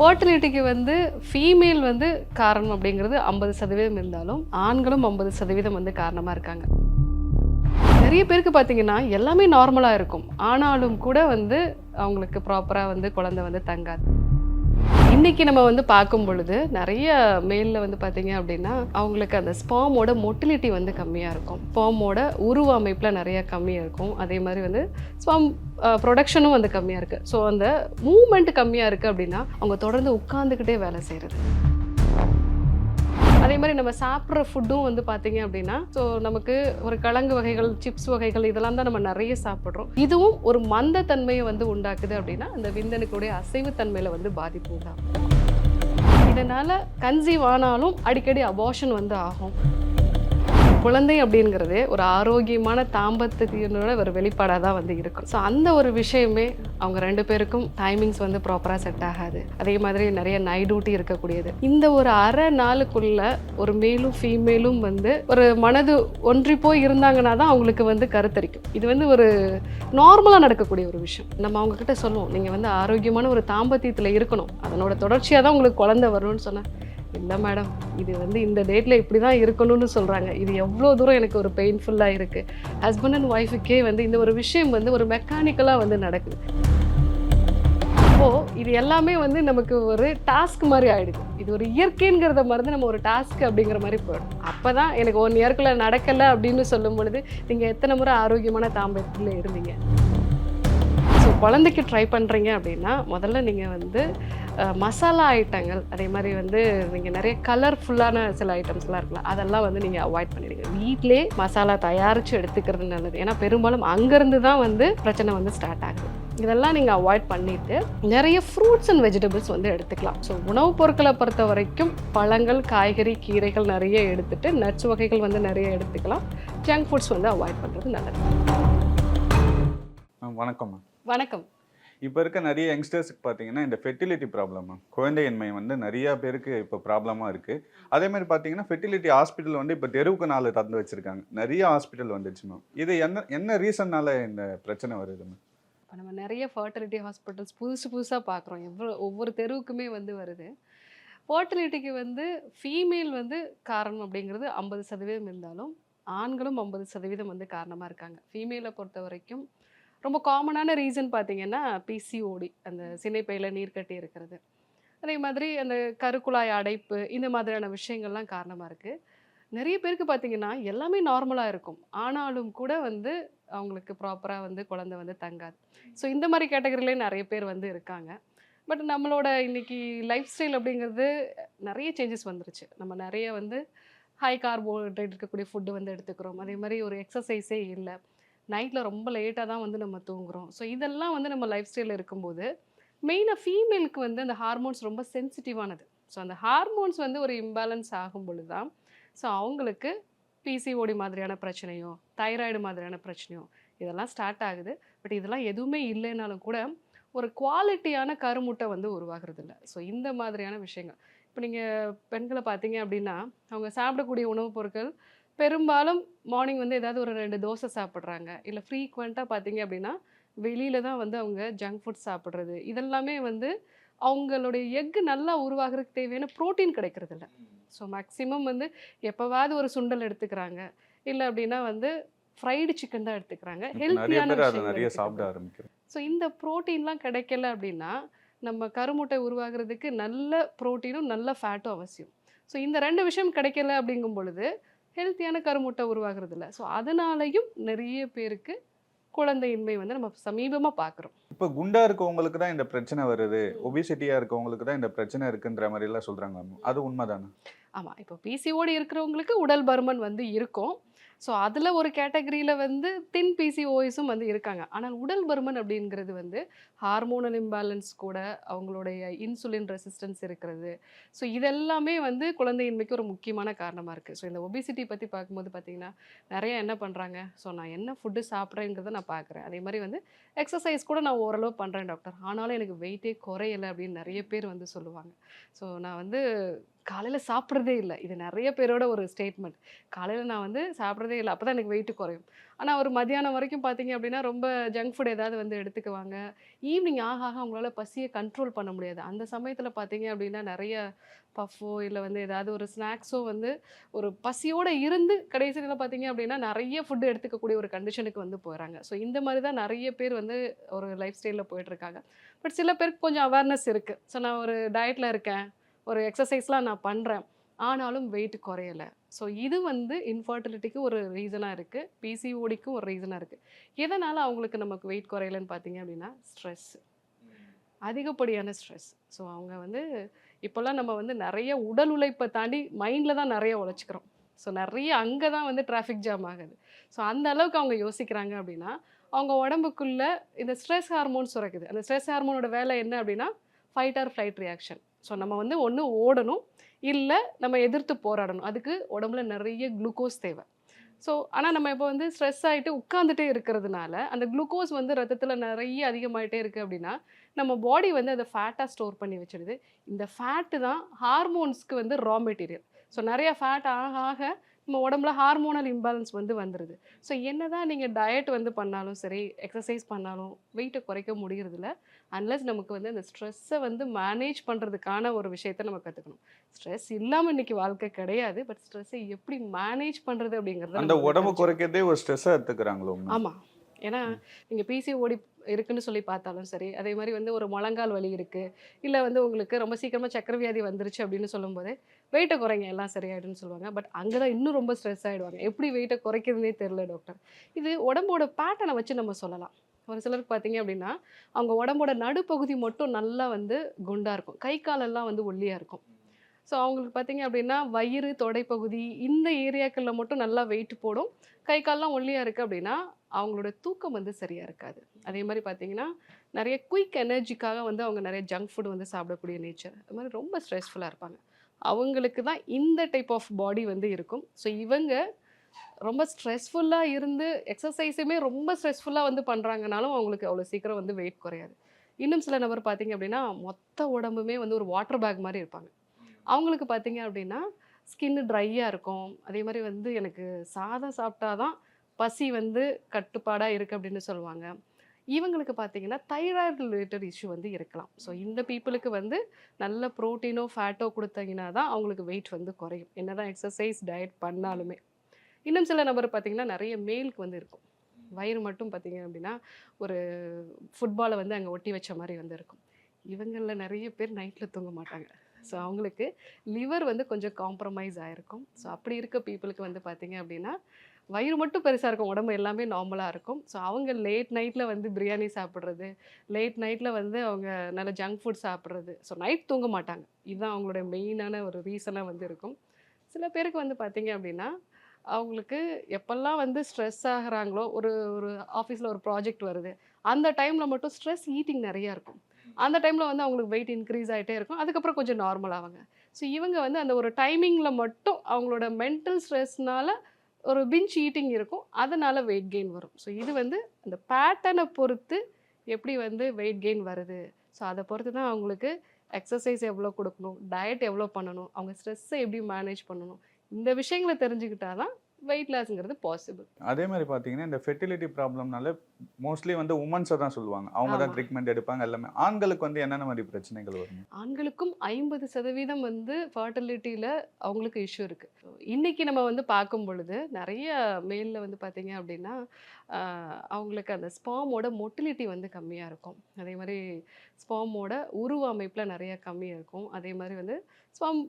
ஃபர்டிலிட்டிக்கு வந்து ஃபீமேல் வந்து காரணம் அப்படிங்கிறது ஐம்பது சதவீதம் இருந்தாலும் ஆண்களும் ஐம்பது சதவீதம் வந்து காரணமாக இருக்காங்க. நிறைய பேருக்கு பார்த்தீங்கன்னா எல்லாமே நார்மலாக இருக்கும். ஆனாலும் கூட வந்து அவங்களுக்கு ப்ராப்பராக வந்து குழந்தை வந்து தங்காது. இன்னைக்கு நம்ம வந்து பார்க்கும் பொழுது நிறைய மேலில் வந்து பார்த்தீங்க அப்படின்னா அவங்களுக்கு அந்த ஸ்பாமோட மொட்டிலிட்டி வந்து கம்மியாக இருக்கும். ஸ்பாமோட உருவ அமைப்பில் நிறையா கம்மியாக இருக்கும். அதே மாதிரி வந்து ஸ்பாம் ப்ரொடக்ஷனும் வந்து கம்மியாக இருக்குது ஸோ அந்த மூமெண்ட் கம்மியாக இருக்குது அப்படின்னா அவங்க தொடர்ந்து உட்காந்துக்கிட்டே வேலை செய்கிறது அதே மாதிரி நம்ம சாப்பிட்ற ஃபுட்டும் வந்து பார்த்தீங்க அப்படின்னா ஸோ நமக்கு ஒரு கிழங்கு வகைகள் சிப்ஸ் வகைகள் இதெல்லாம் தான் நம்ம நிறைய சாப்பிட்றோம். இதுவும் ஒரு மந்தத்தன்மையை வந்து உண்டாக்குது அப்படின்னா அந்த விந்தணுக்குடைய அசைவுத்தன்மையில் வந்து பாதிப்பு உண்டாகும். இதனால் கன்சீவ் ஆனாலும் அடிக்கடி அபார்ஷன் வந்து ஆகும். குழந்தை அப்படிங்கிறது ஒரு ஆரோக்கியமான தாம்பத்தியனோட ஒரு வெளிப்பாடாக தான் வந்து இருக்கும். ஸோ அந்த ஒரு விஷயமே அவங்க ரெண்டு பேருக்கும் டைமிங்ஸ் வந்து ப்ராப்பராக செட் ஆகாது. அதே மாதிரி நிறைய நைட் டியூட்டி இருக்கக்கூடியது. இந்த ஒரு அரை நாளுக்குள்ள ஒரு மேலும் ஃபீமேலும் வந்து ஒரு மனது ஒன்றி போய் இருந்தாங்கன்னா தான் அவங்களுக்கு வந்து கருத்தரிக்கும். இது வந்து ஒரு நார்மலாக நடக்கக்கூடிய ஒரு விஷயம். நம்ம அவங்க கிட்ட சொல்லுவோம் நீங்கள் வந்து ஆரோக்கியமான ஒரு தாம்பத்தியத்தில் இருக்கணும். அதனோட தொடர்ச்சியாக தான் உங்களுக்கு குழந்தை வரும்னு சொன்னேன் இல்லை மேடம் இது வந்து இந்த டேட்டில் இப்படி தான் இருக்கணும்னு சொல்கிறாங்க இது எவ்வளோ தூரம் எனக்கு ஒரு பெயின்ஃபுல்லாக இருக்குது ஹஸ்பண்ட் அண்ட் ஒய்ஃபுக்கே வந்து இந்த ஒரு விஷயம் வந்து ஒரு மெக்கானிக்கலாக வந்து நடக்குது. அப்போது இது எல்லாமே வந்து நமக்கு ஒரு டாஸ்க் மாதிரி ஆகிடுது இது ஒரு இயற்கைங்கிறத மறந்து நம்ம ஒரு டாஸ்க் அப்படிங்கிற மாதிரி போயிடும். அப்போ தான் எனக்கு ஒன் இயர்க்குள்ளே நடக்கலை அப்படின்னு சொல்லும் பொழுது நீங்கள் எத்தனை முறை ஆரோக்கியமான தாம்பத்தில் இருந்தீங்க? ஸோ குழந்தைக்கு ட்ரை பண்ணுறீங்க அப்படின்னா முதல்ல நீங்கள் வந்து மசாலா ஐட்டங்கள் அதே மாதிரி வந்து நீங்கள் நிறைய கலர்ஃபுல்லான சில ஐட்டம்ஸ்லாம் இருக்கலாம் அதெல்லாம் வந்து நீங்கள் அவாய்ட் பண்ணிடுங்க. வீட்டிலே மசாலா தயாரித்து எடுத்துக்கிறது நல்லது. ஏன்னா பெரும்பாலும் அங்கேருந்து தான் வந்து பிரச்சனை வந்து ஸ்டார்ட் ஆகுது. இதெல்லாம் நீங்கள் அவாய்ட் பண்ணிவிட்டு நிறைய ஃப்ரூட்ஸ் அண்ட் வெஜிடபிள்ஸ் வந்து எடுத்துக்கலாம். ஸோ உணவுப் பொருட்களை பொறுத்த வரைக்கும் பழங்கள் காய்கறி கீரைகள் நிறைய எடுத்துட்டு நட்ஸ் வகைகள் வந்து நிறைய எடுத்துக்கலாம். ஜங்க் ஃபுட்ஸ் வந்து அவாய்ட் பண்ணுறது நல்லது. வணக்கம் வணக்கம். இப்போ இருக்க நிறைய யங்ஸ்டர்ஸுக்கு பார்த்தீங்கன்னா இந்த ஃபெர்டிலிட்டி ப்ராப்ளம் குழந்தையின்மை வந்து நிறையா பேருக்கு இப்போ ப்ராப்ளமாக இருக்குது அதே மாதிரி பார்த்தீங்கன்னா ஃபெர்டிலிட்டி ஹாஸ்பிட்டல் வந்து இப்போ தெருவுக்கு நாலு தந்து வச்சுருக்காங்க. நிறைய ஹாஸ்பிட்டல் வந்துச்சு மேம் இது என்ன என்ன ரீசன்னால் இந்த பிரச்சனை வருது மேம் இப்போ நம்ம நிறைய ஃபர்டிலிட்டி ஹாஸ்பிட்டல்ஸ் புதுசு புதுசாக பார்க்குறோம் எவ்வளோ ஒவ்வொரு தெருவுக்குமே வந்து வருது. ஃபர்டிலிட்டிக்கு வந்து ஃபீமேல் வந்து காரணம் அப்படிங்கிறது ஐம்பது சதவீதம் இருந்தாலும் ஆண்களும் ஐம்பது சதவீதம் வந்து காரணமாக இருக்காங்க. ஃபீமேலை பொறுத்த வரைக்கும் ரொம்ப காமனான ரீசன் பார்த்தீங்கன்னா பிசிஓடி அந்த சினைப்பையில் நீர் கட்டி இருக்கிறது. அதே மாதிரி அந்த கருக்குழாய் அடைப்பு இந்த மாதிரியான விஷயங்கள்லாம் காரணமாக இருக்குது நிறைய பேருக்கு பார்த்தீங்கன்னா எல்லாமே நார்மலாக இருக்கும். ஆனாலும் கூட வந்து அவங்களுக்கு ப்ராப்பராக வந்து குழந்தை வந்து தங்காது. ஸோ இந்த மாதிரி கேட்டகரியிலே நிறைய பேர் வந்து இருக்காங்க. பட் நம்மளோட இன்னைக்கு லைஃப் ஸ்டைல் அப்படிங்கிறது நிறைய சேஞ்சஸ் வந்துருச்சு. நம்ம நிறைய வந்து ஹை கார்போஹைட்ரேட் இருக்கக்கூடிய ஃபுட்டு வந்து எடுத்துக்கிறோம். அதே மாதிரி ஒரு எக்ஸசைஸே இல்லை. நைட்டில் ரொம்ப லேட்டாக தான் வந்து நம்ம தூங்குறோம். ஸோ இதெல்லாம் வந்து நம்ம லைஃப் ஸ்டைலில் இருக்கும்போது மெயினாக ஃபீமேலுக்கு வந்து அந்த ஹார்மோன்ஸ் ரொம்ப சென்சிட்டிவானது. ஸோ அந்த ஹார்மோன்ஸ் வந்து ஒரு இம்பேலன்ஸ் ஆகும் பொழுது தான் ஸோ அவங்களுக்கு பிசிஓடி மாதிரியான பிரச்சனையோ தைராய்டு மாதிரியான பிரச்சனையோ இதெல்லாம் ஸ்டார்ட் ஆகுது. பட் இதெல்லாம் எதுவுமே இல்லைனாலும் கூட ஒரு குவாலிட்டியான கருமுட்டை வந்து உருவாகிறது இல்லை ஸோ இந்த மாதிரியான விஷயங்கள். இப்போ நீங்கள் பெண்களை பார்த்தீங்க அப்படின்னா அவங்க சாப்பிடக்கூடிய உணவுப் பொருட்கள் பெரும்பாலும் மார்னிங் வந்து ஏதாவது ஒரு ரெண்டு தோசை சாப்பிட்றாங்க. இல்லை ஃப்ரீக்வெண்ட்டாக பார்த்தீங்க அப்படின்னா வெளியில தான் வந்து அவங்க ஜங்க் ஃபுட் சாப்பிட்றது. இதெல்லாமே வந்து அவங்களுடைய எக்கு நல்லா உருவாகிறதுக்கு தேவையான ப்ரோட்டீன் கிடைக்கிறது இல்ல ஸோ மேக்ஸிமம் வந்து எப்போவாவது ஒரு சுண்டல் எடுத்துக்கிறாங்க. இல்லை அப்படின்னா வந்து ஃப்ரைடு சிக்கன் தான் எடுத்துக்கிறாங்க. ஹெல்த்தியான நிறைய சாப்பிட ஆரம்பிக்கிறோம் ஸோ இந்த ப்ரோட்டீன்லாம் கிடைக்கல அப்படின்னா நம்ம கருமுட்டை உருவாகிறதுக்கு நல்ல ப்ரோட்டீனும் நல்ல ஃபேட்டும் அவசியம். ஸோ இந்த ரெண்டு விஷயம் கிடைக்கல அப்படிங்கும் பொழுது ஹெல்த்தியான கருமுட்டை உருவாகிறது இல்லை ஸோ அதனாலையும் நிறைய பேருக்கு குழந்தையின்மை வந்து நம்ம சமீபமாக பார்க்குறோம் இப்போ குண்டா இருக்கவங்களுக்கு தான் இந்த பிரச்சனை வருது. ஒபிசிட்டியா இருக்கவங்களுக்கு தான் இந்த பிரச்சனை இருக்குன்ற மாதிரி எல்லாம் சொல்றாங்க மேம். அது உண்மைதானே? ஆமாம் இப்போ பிசிஓடி இருக்கிறவங்களுக்கு உடல் பருமன் வந்து இருக்கும். ஸோ அதில் ஒரு கேட்டகரியில் வந்து தின் பிசிஓஎஸும் வந்து இருக்காங்க. ஆனால் உடல் பருமன் அப்படிங்கிறது வந்து ஹார்மோனல் இம்பேலன்ஸ் கூட அவங்களுடைய இன்சுலின் ரெசிஸ்டன்ஸ் இருக்கிறது. ஸோ இதெல்லாமே வந்து குழந்தையின்மைக்கு ஒரு முக்கியமான காரணமாக இருக்குது ஸோ இந்த ஒபிசிட்டி பற்றி பார்க்கும்போது பார்த்தீங்கன்னா நிறைய என்ன பண்ணுறாங்க ஸோ நான் என்ன ஃபுட்டு சாப்பிட்றேங்கிறத நான் பார்க்குறேன். அதே மாதிரி வந்து எக்ஸசைஸ் கூட நான் ஓரளவு பண்ணுறேன் டாக்டர். ஆனாலும் எனக்கு வெயிட்டே குறையலை அப்படின்னு நிறைய பேர் வந்து சொல்லுவாங்க. ஸோ நான் வந்து காலையில் சாப்பிட்றதே இல்லை. இது நிறைய பேரோட ஒரு ஸ்டேட்மெண்ட் காலையில் நான் வந்து சாப்பிட்றதே இல்லை. அப்போ தான் எனக்கு வெயிட்டு குறையும். ஆனால் ஒரு மதியானம் வரைக்கும் பார்த்தீங்க அப்படின்னா ரொம்ப ஜங்க் ஃபுட் ஏதாவது வந்து எடுத்துக்குவாங்க. ஈவினிங் ஆக ஆக அவங்களால பசியை கண்ட்ரோல் பண்ண முடியாது. அந்த சமயத்தில் பார்த்தீங்க அப்படின்னா நிறைய பஃப்போ இல்லை வந்து ஏதாவது ஒரு ஸ்நாக்ஸோ வந்து ஒரு பசியோடு இருந்து கடைசியில் பார்த்தீங்க அப்படின்னா நிறைய ஃபுட்டு எடுத்துக்கக்கூடிய ஒரு கண்டிஷனுக்கு வந்து போகிறாங்க ஸோ இந்த மாதிரி தான் நிறைய பேர் வந்து ஒரு லைஃப் ஸ்டைலில் போயிட்டுருக்காங்க பட் சில பேருக்கு கொஞ்சம் அவேர்னஸ் இருக்குது ஸோ நான் ஒரு டயட்டில் இருக்கேன். ஒரு எக்ஸசைஸ்லாம் நான் பண்ணுறேன் ஆனாலும் வெயிட் குறையலை. ஸோ இது வந்து இன்ஃபர்டிலிட்டிக்கு ஒரு ரீசனாக இருக்குது பிசிஓடிக்கும் ஒரு ரீசனாக இருக்குது எதனால் அவங்களுக்கு நமக்கு வெயிட் குறையலைன்னு பார்த்தீங்க அப்படின்னா ஸ்ட்ரெஸ் அதிகப்படியான ஸ்ட்ரெஸ் ஸோ அவங்க வந்து இப்போல்லாம் நம்ம வந்து நிறைய உடல் உழைப்பை தாண்டி மைண்டில் தான் நிறைய உழைச்சிக்கிறோம். ஸோ நிறைய அங்கே தான் வந்து டிராஃபிக் ஜாம் ஆகுது. ஸோ அந்த அளவுக்கு அவங்க யோசிக்கிறாங்க அப்படின்னா அவங்க உடம்புக்குள்ளே இந்த ஸ்ட்ரெஸ் ஹார்மோன் சுரக்குது. அந்த ஸ்ட்ரெஸ் ஹார்மோனோட வேலை என்ன அப்படின்னா fight or flight reaction so நம்ம வந்து ஒன்று ஓடணும் இல்லை நம்ம எதிர்த்து போராடணும். அதுக்கு உடம்புல நிறைய குளுக்கோஸ் தேவை. ஸோ ஆனால் நம்ம இப்போ வந்து ஸ்ட்ரெஸ் ஆகிட்டு உட்காந்துட்டே இருக்கிறதுனால அந்த குளுக்கோஸ் வந்து ரத்தத்தில் நிறைய அதிகமாயிட்டே இருக்குது அப்படின்னா நம்ம பாடி வந்து அதை ஃபேட்டாக ஸ்டோர் பண்ணி வச்சிடுது. இந்த ஃபேட்டு தான் ஹார்மோன்ஸ்க்கு வந்து ரா மெட்டீரியல் ஸோ நிறைய ஃபேட் ஆக ஆக நம்ம உடம்புல ஹார்மோனல் இம்பேலன்ஸ் வந்து வந்துடுது ஸோ என்னதான் நீங்கள் டயட் வந்து பண்ணாலும் சரி எக்ஸசைஸ் பண்ணாலும் வெயிட்டை குறைக்க முடியறதில்ல. அன்லஸ் நமக்கு வந்து அந்த ஸ்ட்ரெஸ்ஸை வந்து மேனேஜ் பண்ணுறதுக்கான ஒரு விஷயத்த நம்ம கற்றுக்கணும் ஸ்ட்ரெஸ் இல்லாமல் இன்னைக்கு வாழ்க்கை கிடையாது பட் ஸ்ட்ரெஸ்ஸை எப்படி மேனேஜ் பண்ணுறது அப்படிங்கிறது அந்த உடம்பு குறைக்கிறதே ஒரு ஸ்ட்ரெஸ்ஸாக எடுத்துக்கிறாங்களோ ஆமாம் ஏன்னா நீங்கள் பிசிஓடி இருக்குன்னு சொல்லி பார்த்தாலும் சரி அதே மாதிரி வந்து ஒரு முழங்கால் வலி இருக்குது இல்லை வந்து உங்களுக்கு ரொம்ப சீக்கிரமாக சக்கரை வியாதி வந்துருச்சு அப்படின்னு சொல்லும்போது வெயிட்டை குறைங்க எல்லாம் சரியாயிடும்னு சொல்லுவாங்க. பட் அங்கே தான் இன்னும் ரொம்ப ஸ்ட்ரெஸ் ஆகிடுவாங்க எப்படி வெயிட்டை குறைக்கிறதுனே தெரில டாக்டர் இது உடம்போட பேட்டர்னை வச்சு நம்ம சொல்லலாம். ஒரு சிலருக்கு பார்த்தீங்க அப்படின்னா அவங்க உடம்போட நடுப்பகுதி மட்டும் நல்லா வந்து குண்டாக இருக்கும். கை காலெல்லாம் வந்து ஒல்லியாக இருக்கும். ஸோ அவங்களுக்கு பார்த்தீங்க அப்படின்னா வயிறு தொடைப்பகுதி இந்த ஏரியாக்களில் மட்டும் நல்லா வெயிட் போடும். கை கால்லாம் ஒல்லியாக இருக்குது அப்படின்னா அவங்களோட தூக்கம் வந்து சரியாக இருக்காது. அதே மாதிரி பார்த்தீங்கன்னா நிறைய குயிக் எனர்ஜிக்காக வந்து அவங்க நிறைய ஜங்க் ஃபுட் வந்து சாப்பிடக்கூடிய நேச்சர் அது மாதிரி ரொம்ப ஸ்ட்ரெஸ்ஃபுல்லாக இருப்பாங்க. அவங்களுக்கு தான் இந்த டைப் ஆஃப் பாடி வந்து இருக்கும். ஸோ இவங்க ரொம்ப ஸ்ட்ரெஸ்ஃபுல்லாக இருந்து எக்ஸசைஸுமே ரொம்ப ஸ்ட்ரெஸ்ஃபுல்லாக வந்து பண்ணுறாங்கனாலும் அவங்களுக்கு அவ்வளோ சீக்கிரம் வந்து வெயிட் குறையாது. இன்னும் சில நபர் பார்த்தீங்க அப்படின்னா மொத்த உடம்புமே வந்து ஒரு வாட்டர் பேக் மாதிரி இருப்பாங்க. அவங்களுக்கு பார்த்தீங்க அப்படின்னா ஸ்கின்னு ட்ரையாக இருக்கும். அதே மாதிரி வந்து எனக்கு சாதம் சாப்பிட்டா தான் பசி வந்து கட்டுப்பாடாக இருக்குது அப்படின்னு சொல்லுவாங்க. இவங்களுக்கு பார்த்தீங்கன்னா தைராய்டு ரிலேட்டட் இஷ்யூ வந்து இருக்கலாம். ஸோ இந்த பீப்புளுக்கு வந்து நல்ல ப்ரோட்டீனோ ஃபேட்டோ கொடுத்தீங்கன்னா தான் அவங்களுக்கு வெயிட் வந்து குறையும். என்னதான் எக்ஸசைஸ் டயட் பண்ணாலுமே. இன்னும் சில நபர் பார்த்தீங்கன்னா நிறைய மேலுக்கு வந்து இருக்கும். வயிறு மட்டும் பார்த்தீங்க அப்படின்னா ஒரு ஃபுட்பாலை வந்து அங்கே ஒட்டி வச்ச மாதிரி வந்து இருக்கும். இவங்களில் நிறைய பேர் நைட்டில் தூங்க மாட்டாங்க. ஸோ அவங்களுக்கு லிவர் வந்து கொஞ்சம் காம்ப்ரமைஸ் ஆகிருக்கும் ஸோ அப்படி இருக்க பீப்புளுக்கு வந்து பார்த்தீங்க அப்படின்னா வயிறு மட்டும் பெருசாக இருக்கும். உடம்பு எல்லாமே நார்மலாக இருக்கும். ஸோ அவங்க லேட் நைட்டில் வந்து பிரியாணி சாப்பிட்றது லேட் நைட்டில் வந்து அவங்க நல்ல ஜங்க் ஃபுட் சாப்பிட்றது. ஸோ நைட் தூங்க மாட்டாங்க. இதுதான் அவங்களோட மெயினான ஒரு ரீசனாக வந்து இருக்கும். சில பேருக்கு வந்து பார்த்திங்க அப்படின்னா அவங்களுக்கு எப்பெல்லாம் வந்து ஸ்ட்ரெஸ் ஆகுறாங்களோ ஒரு ஒரு ஆஃபீஸில் ஒரு ப்ராஜெக்ட் வருது அந்த டைமில் மட்டும் ஸ்ட்ரெஸ் ஈட்டிங் நிறையா இருக்கும். அந்த டைமில் வந்து அவங்களுக்கு வெயிட் இன்க்ரீஸ் ஆகிட்டே இருக்கும். அதுக்கப்புறம் கொஞ்சம் நார்மல் ஆவாங்க. ஸோ இவங்க வந்து அந்த ஒரு டைமிங்கில் மட்டும் அவங்களோட மென்டல் ஸ்ட்ரெஸ்னால ஒரு பிஞ்ச் ஈட்டிங் இருக்கும். அதனால் வெயிட் கெயின் வரும். ஸோ இது வந்து அந்த பேட்டர்னை பொறுத்து எப்படி வந்து வெயிட் கெயின் வருது. ஸோ அதை பொறுத்து தான் அவங்களுக்கு எக்ஸசைஸ் எவ்வளோ கொடுக்கணும் டயட் எவ்வளோ பண்ணணும் அவங்க ஸ்ட்ரெஸ்ஸை எப்படி மேனேஜ் பண்ணணும். இந்த விஷயங்களை தெரிஞ்சுக்கிட்டா தான் வெயிட் லாஸ்ங்கிறது பாசிபிள் அதே மாதிரி பார்த்தீங்கன்னா இந்த ஃபெர்டிலிட்டி ப்ராப்ளம்னால மோஸ்ட்லி வந்து உமன்ஸை தான் சொல்லுவாங்க. அவங்க தான். ட்ரீட்மெண்ட் எடுப்பாங்க எல்லாமே. ஆண்களுக்கு வந்து என்னென்ன மாதிரி பிரச்சனைகள் வரும் ஆண்களுக்கும் ஐம்பது சதவீதம் வந்து ஃபர்டிலிட்டியில் அவங்களுக்கு இஷ்யூ இருக்குது இன்னைக்கு நம்ம வந்து பார்க்கும் பொழுது நிறைய மேலில் வந்து பார்த்தீங்க அப்படின்னா அவங்களுக்கு அந்த ஸ்பாமோட மொட்டிலிட்டி வந்து கம்மியாக இருக்கும். அதே மாதிரி ஸ்பாமோட உருவ அமைப்பில் நிறைய கம்மியாக இருக்கும். அதே மாதிரி வந்து ஸ்பாம்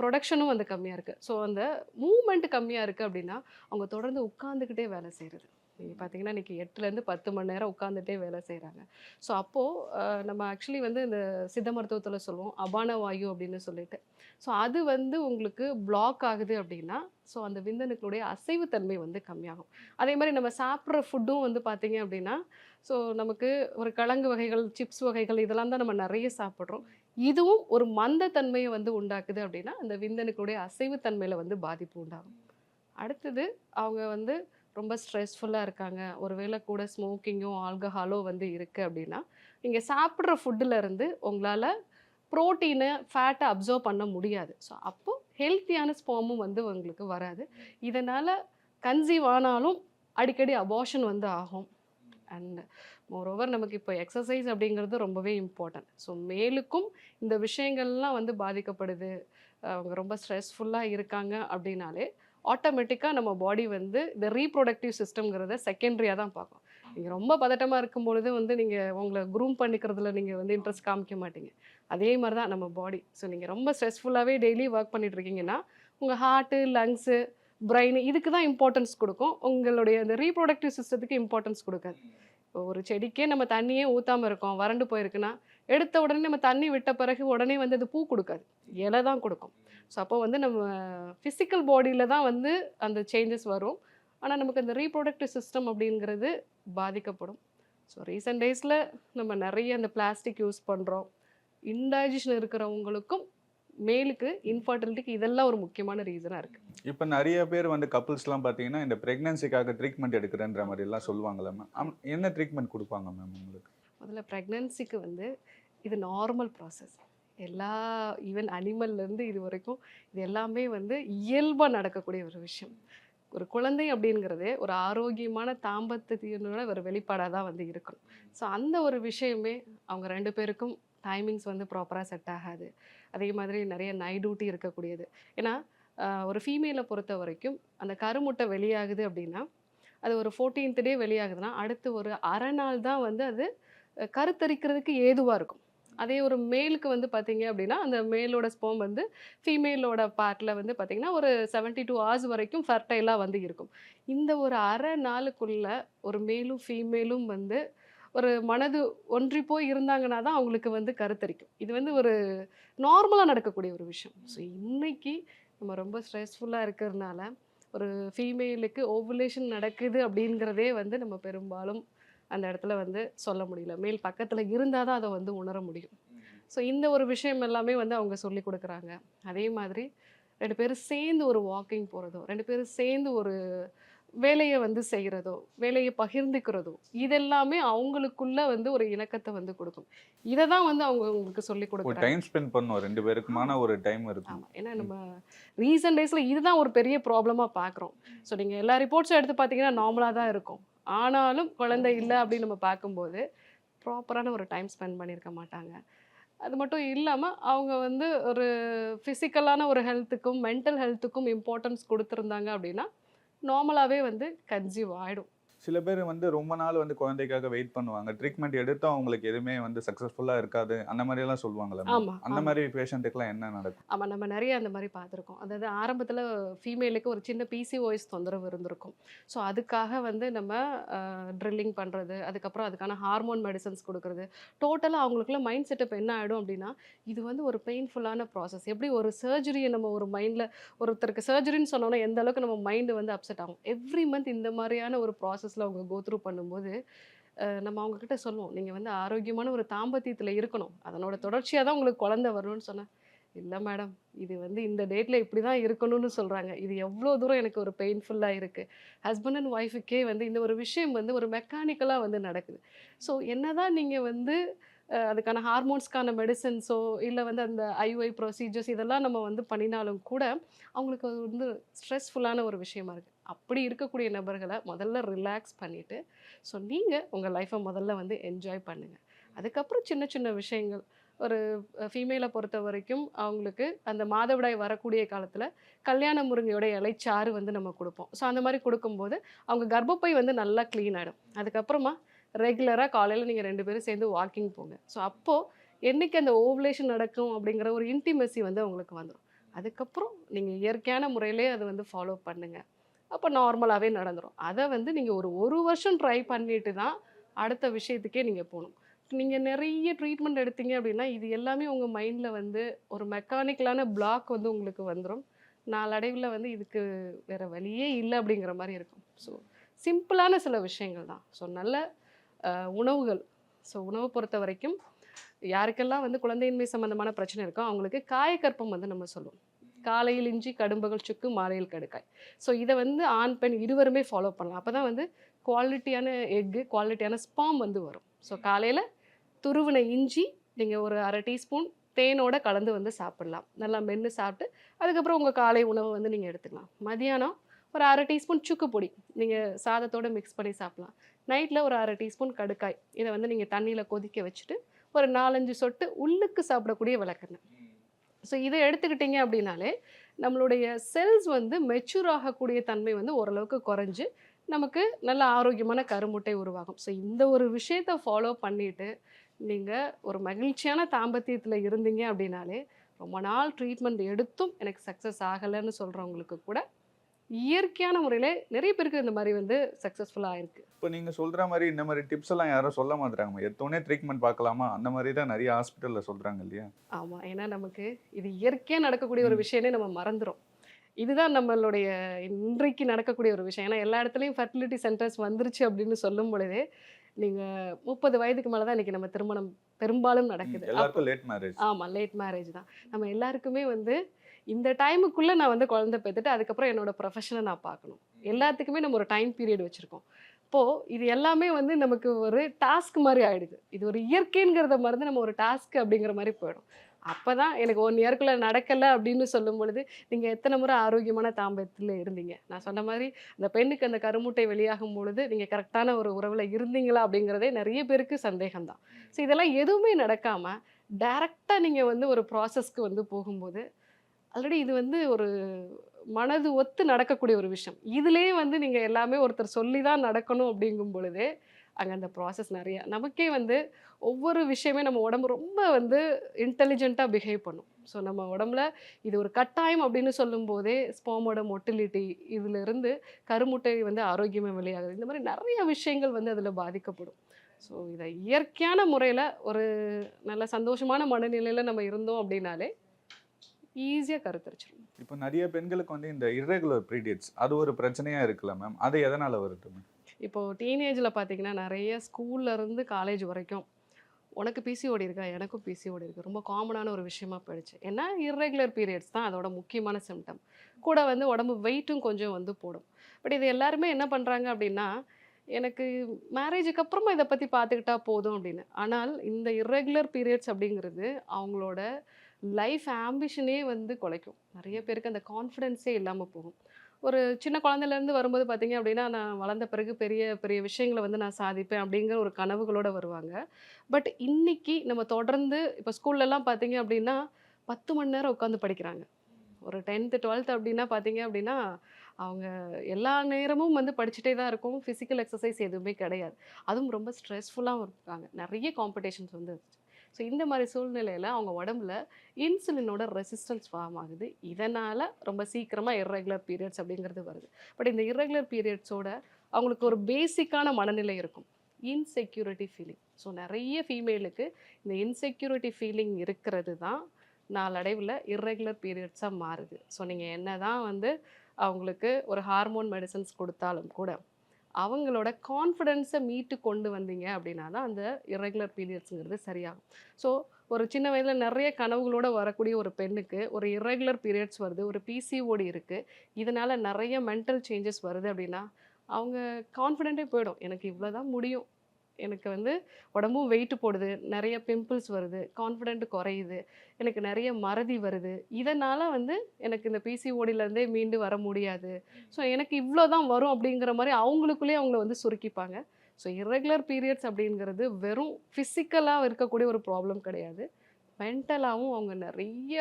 ப்ரொடக்ஷனும் வந்து கம்மியாக இருக்குது ஸோ அந்த மூமெண்ட் கம்மியாக இருக்குது அப்படின்னா அவங்க தொடர்ந்து உட்காந்துக்கிட்டே வேலை செய்கிறது நீங்கள் பார்த்தீங்கன்னா இன்றைக்கி எட்டுலேருந்து பத்து மணி நேரம் உட்காந்துட்டே வேலை செய்கிறாங்க ஸோ அப்போது நம்ம ஆக்சுவலி வந்து இந்த சித்த மருத்துவத்தில் சொல்லுவோம் அபான வாயு அப்படின்னு சொல்லிட்டு. ஸோ அது வந்து உங்களுக்கு பிளாக் ஆகுது அப்படின்னா ஸோ அந்த விந்தணுக்களுடைய அசைவுத்தன்மை வந்து கம்மியாகும். அதே மாதிரி நம்ம சாப்பிட்ற ஃபுட்டும் வந்து பார்த்தீங்க அப்படின்னா ஸோ நமக்கு ஒரு கிழங்கு வகைகள் சிப்ஸ் வகைகள் இதெல்லாம் தான் நம்ம நிறைய சாப்பிட்றோம். இதுவும் ஒரு மந்தத்தன்மையை வந்து உண்டாக்குது அப்படின்னா அந்த விந்தணுக்களுடைய அசைவுத்தன்மையில் வந்து பாதிப்பு உண்டாகும். அடுத்தது அவங்க வந்து ரொம்ப ஸ்ட்ரெஸ்ஃபுல்லாக இருக்காங்க. ஒருவேளை கூட ஸ்மோக்கிங்கும் ஆல்கஹாலோ வந்து இருக்குது அப்படின்னா நீங்கள் சாப்பிட்ற ஃபுட்டில் இருந்து உங்களால் ப்ரோட்டீனை ஃபேட்டை அப்சர்வ் பண்ண முடியாது. ஸோ அப்போது ஹெல்த்தியான ஸ்பாமும் வந்து உங்களுக்கு வராது. இதனால் கன்சீவ் ஆனாலும் அடிக்கடி அபார்ஷன் வந்து ஆகும். அண்ட் மோரோவர் நமக்கு இப்போ எக்ஸசைஸ் அப்படிங்கிறது ரொம்பவே இம்பார்ட்டன்ட். ஸோ மேலுக்கும் இந்த விஷயங்கள்லாம் வந்து பாதிக்கப்படுது. அவங்க ரொம்ப ஸ்ட்ரெஸ்ஃபுல்லாக இருக்காங்க அப்படின்னாலே ஆட்டோமேட்டிக்காக நம்ம பாடி வந்து இந்த ரீப்ரொடக்டிவ் சிஸ்டம்ங்கிறத செகண்டரியாக தான் பார்க்கும். நீங்கள் ரொம்ப பதட்டமாக இருக்கும் பொழுது வந்து நீங்கள் உங்களை குரூம் பண்ணிக்கிறதுல நீங்கள் வந்து இன்ட்ரெஸ்ட் காமிக்க மாட்டீங்க. அதே மாதிரி தான் நம்ம பாடி ஸோ நீங்கள் ரொம்ப ஸ்ட்ரெஸ்ஃபுல்லாகவே டெய்லி ஒர்க் பண்ணிட்டு இருக்கீங்கன்னா உங்கள் ஹார்ட்டு லங்ஸு பிரெயின் இதுக்கு தான் இம்பார்ட்டன்ஸ் கொடுக்கும். உங்களுடைய அந்த ரீப்ரொடக்டிவ் சிஸ்டத்துக்கு இம்பார்ட்டன்ஸ் கொடுக்காது. இப்போ ஒரு செடிக்கே நம்ம தண்ணியே ஊற்றாமல் இருக்கோம் வறண்டு போயிருக்குன்னா எடுத்த உடனே நம்ம தண்ணி விட்ட பிறகு உடனே வந்து அது பூ கொடுக்காது. இலை தான் கொடுக்கும். ஸோ அப்போ வந்து நம்ம ஃபிசிக்கல் பாடியில் தான் வந்து அந்த சேஞ்சஸ் வரும். ஆனால் நமக்கு அந்த ரீப்ரொடக்டிவ் சிஸ்டம் அப்படிங்கிறது பாதிக்கப்படும். ஸோ ரீசெண்ட் டேஸில் நம்ம நிறைய அந்த பிளாஸ்டிக் யூஸ் பண்ணுறோம் இன்டைஜஷன் இருக்கிறவங்களுக்கும் மேலுக்கு இன்ஃபர்டிலிட்டிக்கு இதெல்லாம் ஒரு முக்கியமான ரீசனாக இருக்குது இப்போ நிறைய பேர் வந்து கப்புள்ஸ்லாம் பார்த்தீங்கன்னா இந்த ப்ரெக்னன்சிக்காக ட்ரீட்மெண்ட் எடுக்கிறேன்ற மாதிரிலாம் சொல்லுவாங்களே மேம் என்ன ட்ரீட்மெண்ட் கொடுப்பாங்க மேம் உங்களுக்கு? முதல்ல ப்ரெக்னன்சிக்கு வந்து இது நார்மல் ப்ராசஸ் எல்லா ஈவன் அனிமல்லேருந்து இது வரைக்கும் இது எல்லாமே வந்து இயல்பாக நடக்கக்கூடிய ஒரு விஷயம். ஒரு குழந்தை அப்படிங்கிறதே ஒரு ஆரோக்கியமான தாம்பத்தியனோட ஒரு வெளிப்பாடாக தான் வந்து இருக்கணும் ஸோ அந்த ஒரு விஷயமே அவங்க ரெண்டு பேருக்கும் டைமிங்ஸ் வந்து ப்ராப்பராக செட் ஆகாது. அதே மாதிரி நிறைய நைட் டியூட்டி இருக்கக்கூடியது. ஏன்னா ஒரு ஃபீமேலை பொறுத்த வரைக்கும் அந்த கருமுட்டை வெளியாகுது அப்படின்னா அது ஒரு ஃபோர்டீன்த் டே வெளியாகுதுன்னா அடுத்து ஒரு அரை நாள் தான் வந்து அது கருத்தரிக்கிறதுக்கு ஏதுவாக இருக்கும். அதே ஒரு மேலுக்கு வந்து பார்த்தீங்க அப்படின்னா அந்த மேலோட ஸ்போம் வந்து ஃபீமேலோட பார்ட்டில் வந்து பார்த்தீங்கன்னா ஒரு 72 டூ ஹவர்ஸ் வரைக்கும் ஃபர்டைலாக வந்து இருக்கும். இந்த ஒரு அரை நாளுக்குள்ள ஒரு மேலும் ஃபீமேலும் வந்து ஒரு மனது ஒன்றி போய் இருந்தாங்கன்னா தான் அவங்களுக்கு வந்து கருத்தரிக்கும். இது வந்து ஒரு நார்மலாக நடக்கக்கூடிய ஒரு விஷயம். ஸோ இன்னைக்கு நம்ம ரொம்ப ஸ்ட்ரெஸ்ஃபுல்லாக இருக்கிறதுனால ஒரு ஃபீமேலுக்கு ஓவுலேஷன் நடக்குது அப்படிங்கிறதே வந்து நம்ம பெரும்பாலும் அந்த இடத்துல வந்து சொல்ல முடியல. மேல் பக்கத்தில் இருந்தால் தான் அதை வந்து உணர முடியும். ஸோ இந்த ஒரு விஷயம் எல்லாமே வந்து அவங்க சொல்லி கொடுக்குறாங்க. அதே மாதிரி ரெண்டு பேரும் சேர்ந்து ஒரு வாக்கிங் போகிறதோ ரெண்டு பேரும் சேர்ந்து ஒரு வேலையை வந்து செய்கிறதோ வேலையை பகிர்ந்துக்கிறதோ இதெல்லாமே அவங்களுக்குள்ள வந்து ஒரு இணக்கத்தை வந்து கொடுக்கும். இதை தான் வந்து அவங்க உங்களுக்கு சொல்லி கொடுக்குறாங்க. டைம் ஸ்பெண்ட் பண்ணுவோம் ரெண்டு பேருக்குமான ஒரு டைம் இருக்கும். ஆமாம் ஏன்னா நம்ம ரீசன்ட் டேஸில் இதுதான் ஒரு பெரிய ப்ராப்ளமாக பார்க்குறோம் ஸோ நீங்கள் எல்லா ரிப்போர்ட்ஸும் எடுத்து பார்த்தீங்கன்னா நார்மலாக தான் இருக்கும். ஆனாலும் குழந்தை இல்லை அப்படின்னு நம்ம பார்க்கும்போது ப்ராப்பரான ஒரு டைம் ஸ்பெண்ட் பண்ணியிருக்க மாட்டாங்க. அது மட்டும் இல்லாமல் அவங்க வந்து ஒரு ஃபிசிக்கலான ஒரு ஹெல்த்துக்கும் மென்டல் ஹெல்த்துக்கும் இம்பார்ட்டன்ஸ் கொடுத்துருந்தாங்க அப்படின்னா நார்மலாகவே வந்து கன்சீவ் ஆகிடும் சில பேர் வந்து ரொம்ப நாள் வந்து குழந்தைக்காக வெயிட் பண்ணுவாங்க. ட்ரீட்மெண்ட் எடுத்தும் அவங்களுக்கு எதுவுமே வந்து சக்ஸஸ்ஃபுல்லாக இருக்காது. அந்த மாதிரி எல்லாம்? ஆமாம் அந்த மாதிரி பேஷண்ட்டுக்குலாம் என்ன நடக்கும்? ஆமாம் நம்ம நிறைய அந்த மாதிரி பார்த்துருக்கோம். அதாவது ஆரம்பத்தில் ஃபீமேலுக்கு ஒரு சின்ன பிசிஓஎஸ் தொந்தரவு இருந்திருக்கும். ஸோ அதுக்காக வந்து நம்ம ட்ரில்லிங் பண்ணுறது அதுக்கப்புறம் அதுக்கான ஹார்மோன் மெடிசன்ஸ் கொடுக்குறது. டோட்டலாக அவங்களுக்குள்ள மைண்ட் செட்டப் என்ன ஆகிடும் அப்படின்னா இது வந்து ஒரு பெயின்ஃபுல்லான ப்ராசஸ் எப்படி ஒரு சர்ஜரியை நம்ம ஒரு மைண்டில் ஒருத்தருக்கு சர்ஜரின்னு சொன்னோன்னா எந்த அளவுக்கு நம்ம மைண்டு வந்து அப்செட் ஆகும்? எவ்ரி மந்த் இந்த மாதிரியான ஒரு ப்ராசஸில் அவங்க கோ த்ரூ பண்ணும்போது நம்ம அவங்கக்கிட்ட சொல்லுவோம். நீங்கள் வந்து ஆரோக்கியமான ஒரு தாம்பத்தியத்தில் இருக்கணும். அதனோட தொடர்ச்சியாக தான் உங்களுக்கு குழந்தை வரணும்னு சொன்னேன் இல்லை மேடம். இது வந்து இந்த டேட்டில் இப்படி தான் இருக்கணும்னு சொல்கிறாங்க இது எவ்வளோ தூரம் எனக்கு ஒரு பெயின்ஃபுல்லாக இருக்குது ஹஸ்பண்ட் அண்ட் ஒய்ஃபுக்கே வந்து இந்த ஒரு விஷயம் வந்து ஒரு மெக்கானிக்கலாக வந்து நடக்குது. ஸோ என்னதான் நீங்கள் வந்து அதுக்கான ஹார்மோன்ஸ்க்கான மெடிசன்ஸோ இல்லை வந்து அந்த ஐஒய் ப்ரொசீஜர்ஸ் இதெல்லாம் நம்ம வந்து பண்ணினாலும் கூட அவங்களுக்கு அது வந்து ஸ்ட்ரெஸ்ஃபுல்லான ஒரு விஷயமா இருக்குது அப்படி இருக்கக்கூடிய நபர்களை முதல்ல ரிலாக்ஸ் பண்ணிவிட்டு ஸோ நீங்கள் உங்கள் லைஃப்பை முதல்ல வந்து என்ஜாய் பண்ணுங்கள் அதுக்கப்புறம் சின்ன சின்ன விஷயங்கள். ஒரு ஃபீமேலை பொறுத்த வரைக்கும் அவங்களுக்கு அந்த மாதவிடாய் வரக்கூடிய காலத்தில் கல்யாண முருங்கையோட இலைச்சாறு வந்து நம்ம கொடுப்போம். ஸோ அந்த மாதிரி கொடுக்கும்போது அவங்க கர்ப்பப்பை வந்து நல்லா க்ளீன் ஆகிடும் அதுக்கப்புறமா ரெகுலராக காலையில் நீங்கள் ரெண்டு பேரும் சேர்ந்து வாக்கிங் போங்க. ஸோ அப்போது என்றைக்கு அந்த ஓவலேஷன் நடக்கும் அப்படிங்கிற ஒரு இன்டிமெசி வந்து அவங்களுக்கு வந்துடும் அதுக்கப்புறம் நீங்கள் இயற்கையான முறையிலே அதை வந்து ஃபாலோ பண்ணுங்கள் அப்போ நார்மலாகவே நடந்துடும் அதை வந்து நீங்கள் ஒரு ஒரு வருஷம் ட்ரை பண்ணிட்டு தான் அடுத்த விஷயத்துக்கே நீங்கள் போகணும் நீங்கள் நிறைய ட்ரீட்மெண்ட் எடுத்தீங்க அப்படின்னா இது எல்லாமே உங்கள் மைண்டில் வந்து ஒரு மெக்கானிக்கலான பிளாக் வந்து உங்களுக்கு வந்துடும் நாளடைவில் வந்து இதுக்கு வேறு வழியே இல்லை அப்படிங்கிற மாதிரி இருக்கும். ஸோ சிம்பிளான சில விஷயங்கள் தான். ஸோ நல்ல உணவுகள். ஸோ உணவை பொறுத்த வரைக்கும் யாருக்கெல்லாம் வந்து குழந்தையின்மை சம்மந்தமான பிரச்சனை இருக்கோ அவங்களுக்கு காயக்கற்பம் வந்து நம்ம சொல்லுவோம். காலையில் இஞ்சி கடும்பகல் சுக்கு மாலையில் கடுக்காய் ஸோ இதை வந்து ஆண் பெண் இருவருமே ஃபாலோ பண்ணலாம். அப்போ தான் வந்து குவாலிட்டியான எக்கு குவாலிட்டியான ஸ்பாம் வந்து வரும். ஸோ காலையில் துருவின இஞ்சி நீங்கள் ஒரு அரை டீஸ்பூன் தேனோட கலந்து வந்து சாப்பிடலாம். நல்லா மென்று சாப்பிட்டு அதுக்கப்புறம் உங்கள் காலை உணவை வந்து நீங்கள் எடுத்துக்கலாம். மதியானம் ஒரு அரை டீஸ்பூன் சுக்கு பொடி நீங்கள் சாதத்தோட மிக்ஸ் பண்ணி சாப்பிட்லாம். நைட்டில் ஒரு அரை டீஸ்பூன் கடுக்காய் இதை வந்து நீங்கள் தண்ணியில் கொதிக்க வச்சுட்டு ஒரு நாலஞ்சு சொட்டு உள்ளுக்கு சாப்பிடக்கூடிய விளக்கெண்ணெய். ஸோ இதை எடுத்துக்கிட்டிங்க அப்படின்னாலே நம்மளுடைய செல்ஸ் வந்து மெச்சூர் ஆகக்கூடிய தன்மை வந்து ஓரளவுக்கு குறைஞ்சு நமக்கு நல்ல ஆரோக்கியமான கருமுட்டை உருவாகும். ஸோ இந்த ஒரு விஷயத்தை ஃபாலோ பண்ணிவிட்டு நீங்கள் ஒரு மகிழ்ச்சியான தாம்பத்தியத்தில் இருந்தீங்க அப்படின்னாலே ரொம்ப நாள் ட்ரீட்மெண்ட் எடுத்தும் எனக்கு சக்ஸஸ் ஆகலைன்னு சொல்கிறவங்களுக்கு கூட இயற்கையான முறையில் நிறைய பேருக்கு இந்த மாதிரி வந்து சக்ஸஸ்ஃபுல்லாக ஆயிருக்கு இப்போ நீங்க சொல்ற மாதிரி இந்த மாதிரி டிப்ஸ் எல்லாம் யாரும் சொல்ல மாட்டாங்க எடுத்தோடனே ட்ரீட்மெண்ட் பார்க்கலாமா? அந்த மாதிரி தான் நிறைய ஹாஸ்பிட்டல்ல சொல்றாங்க இல்லையா? ஆமாம் ஏன்னா நமக்கு இது இயற்கையாக நடக்கக்கூடிய ஒரு விஷயமே நம்ம மறந்துடும் இதுதான் நம்மளுடைய இன்றைக்கு நடக்கக்கூடிய ஒரு விஷயம். ஏன்னா எல்லா இடத்துலையும் ஃபர்டிலிட்டி சென்டர்ஸ் வந்துருச்சு அப்படின்னு சொல்லும் பொழுதே நீங்கள் முப்பது வயதுக்கு மேலே தான் இன்றைக்கி நம்ம திருமணம் பெரும்பாலும் நடக்குது. ஆமாம் லேட் மேரேஜ் தான். நம்ம எல்லாருக்குமே வந்து இந்த டைமுக்குள்ளே நான் வந்து குழந்தை பெற்றுட்டு அதுக்கப்புறம் என்னோட ப்ரொஃபஷனை நான் பார்க்கணும். எல்லாத்துக்குமே நம்ம ஒரு டைம் பீரியட் வச்சுருக்கோம். இப்போது இது எல்லாமே வந்து நமக்கு ஒரு டாஸ்க் மாதிரி ஆகிடுது இது ஒரு இயற்கைங்கிறத மறந்து நம்ம ஒரு டாஸ்க் அப்படிங்கிற மாதிரி போயிடும். அப்போ தான் எனக்கு ஒன் இயர்க்குள்ளே நடக்கலை அப்படின்னு சொல்லும் பொழுது நீங்கள் எத்தனை முறை ஆரோக்கியமான தாம்பத்தில் இருந்தீங்க? நான் சொன்ன மாதிரி அந்த பெண்ணுக்கு அந்த கருமுட்டை வெளியாகும் பொழுது நீங்கள் கரெக்டான ஒரு உறவில் இருந்தீங்களா அப்படிங்கிறதே நிறைய பேருக்கு சந்தேகம்தான். ஸோ இதெல்லாம் எதுவுமே நடக்காமல் டைரெக்டாக நீங்கள் வந்து ஒரு ப்ராசஸ்க்கு வந்து போகும்போது ஆல்ரெடி இது வந்து ஒரு மனது ஒத்து நடக்கக்கூடிய ஒரு விஷயம். இதுலேயே வந்து நீங்கள் எல்லாமே ஒருத்தர் சொல்லி தான் நடக்கணும் அப்படிங்கும் பொழுதே அங்கே அந்த ப்ராசஸ் நிறையா. நமக்கே வந்து ஒவ்வொரு விஷயமே நம்ம உடம்பு ரொம்ப வந்து இன்டெலிஜென்ட்டாக பிஹேவ் பண்ணும். ஸோ நம்ம உடம்புல இது ஒரு கட்டாயம் அப்படின்னு சொல்லும்போதே ஸ்போமோட மொட்டிலிட்டி இதிலிருந்து கருமுட்டை வந்து ஆரோக்கியமாக வெளியாகுது. இந்த மாதிரி நிறைய விஷயங்கள் வந்து அதில் பாதிக்கப்படும். ஸோ இதை இயற்கையான முறையில் ஒரு நல்ல சந்தோஷமான மனநிலையில் நம்ம இருந்தோம் அப்படின்னாலே ஈஸியாக கருத்தரிச்சிடும் இப்போ நிறைய பெண்களுக்கு வந்து இந்த irregular periods அது ஒரு பிரச்சனையா இருக்குல்ல மேம் அது எதனால வருது மேம் இப்போது டீனேஜில் பார்த்தீங்கன்னா நிறைய ஸ்கூல்ல இருந்து காலேஜ் வரைக்கும் உனக்கு பிசிஓடி இருக்கா? எனக்கும் பிசிஓடி இருக்குது ரொம்ப காமனான ஒரு விஷயமா போயிடுச்சு. ஏன்னா irregular பீரியட்ஸ் தான் அதோட முக்கியமான சிம்டம் கூட வந்து உடம்பு வெயிட்டும் கொஞ்சம் வந்து போடும். பட் இது எல்லாருமே என்ன பண்ணுறாங்க அப்படின்னா எனக்கு மேரேஜுக்கு அப்புறமா இதை பற்றி பார்த்துக்கிட்டா போதும் அப்படின்னு. ஆனால் இந்த irregular பீரியட்ஸ் அப்படிங்கிறது அவங்களோட லைஃப் ஆம்பிஷனே வந்து குலைக்கும். நிறைய பேருக்கு அந்த கான்ஃபிடென்ஸே இல்லாமல் போகும். ஒரு சின்ன குழந்தையிலேருந்து வரும்போது பார்த்தீங்க அப்படின்னா நான் வளர்ந்த பிறகு பெரிய பெரிய விஷயங்களை வந்து நான் சாதிப்பேன் அப்படிங்கிற ஒரு கனவுகளோடு வருவாங்க. பட் இன்னைக்கு நம்ம தொடர்ந்து இப்போ ஸ்கூல்லலாம் பார்த்தீங்க அப்படின்னா பத்து மணி நேரம் உட்காந்து படிக்கிறாங்க. ஒரு டென்த்து டுவெல்த் அப்படின்னா பார்த்தீங்க அப்படின்னா அவங்க எல்லா நேரமும் வந்து படிச்சுட்டே தான் இருக்கும். ஃபிசிக்கல் எக்ஸசைஸ் எதுவுமே கிடையாது. அதுவும் ரொம்ப ஸ்ட்ரெஸ்ஃபுல்லாகவும் இருக்காங்க. நிறைய காம்படிஷன்ஸ் வந்து ஸோ இந்த மாதிரி சூழ்நிலையில் அவங்க உடம்புல இன்சுலினோட ரெசிஸ்டன்ஸ் ஃபார்ம் ஆகுது. இதனால் ரொம்ப சீக்கிரமாக இர்ரெகுலர் பீரியட்ஸ் அப்படிங்கிறது வருது. பட் இந்த இர்ரெகுலர் பீரியட்ஸோட அவங்களுக்கு ஒரு பேசிக்கான மனநிலை இருக்கும். இன்செக்யூரிட்டி ஃபீலிங் ஸோ நிறைய ஃபீமேலுக்கு இந்த இன்செக்யூரிட்டி ஃபீலிங் இருக்கிறது தான் நாளடைவில் இர்ரெகுலர் பீரியட்ஸாக மாறுது. ஸோ நீங்கள் என்ன தான் வந்து அவங்களுக்கு ஒரு ஹார்மோன் மெடிசன்ஸ் கொடுத்தாலும் கூட அவங்களோட கான்ஃபிடென்ஸை மீட்டு கொண்டு வந்தீங்க அப்படின்னா தான் அந்த இரகுலர் பீரியட்ஸுங்கிறது சரியாகும். ஸோ ஒரு சின்ன வயதில் நிறைய கனவுகளோடு வரக்கூடிய ஒரு பெண்ணுக்கு ஒரு இரகுலர் பீரியட்ஸ் வருது ஒரு பிசிஓடி இருக்குது இதனால் நிறைய மென்டல் சேஞ்சஸ் வருது அப்படின்னா அவங்க கான்ஃபிடென்ட்டே போயிடும். எனக்கு இவ்வளோ தான் முடியும். எனக்கு வந்து உடம்பும் வெயிட் போடுது நிறைய பிம்பிள்ஸ் வருது கான்ஃபிடென்ட் குறையுது எனக்கு நிறைய மறதி வருது. இதனால் வந்து எனக்கு இந்த பிசிஓடியிலேருந்தே மீண்டு வர முடியாது. ஸோ எனக்கு இவ்வளோ தான் வரும் அப்படிங்கிற மாதிரி அவங்களுக்குள்ளேயே அவங்கள வந்து சுருக்கிப்பாங்க. ஸோ irregular பீரியட்ஸ் அப்படிங்கிறது வெறும் ஃபிசிக்கலாக இருக்கக்கூடிய ஒரு ப்ராப்ளம் கிடையாது. மென்டலாகவும் அவங்க நிறைய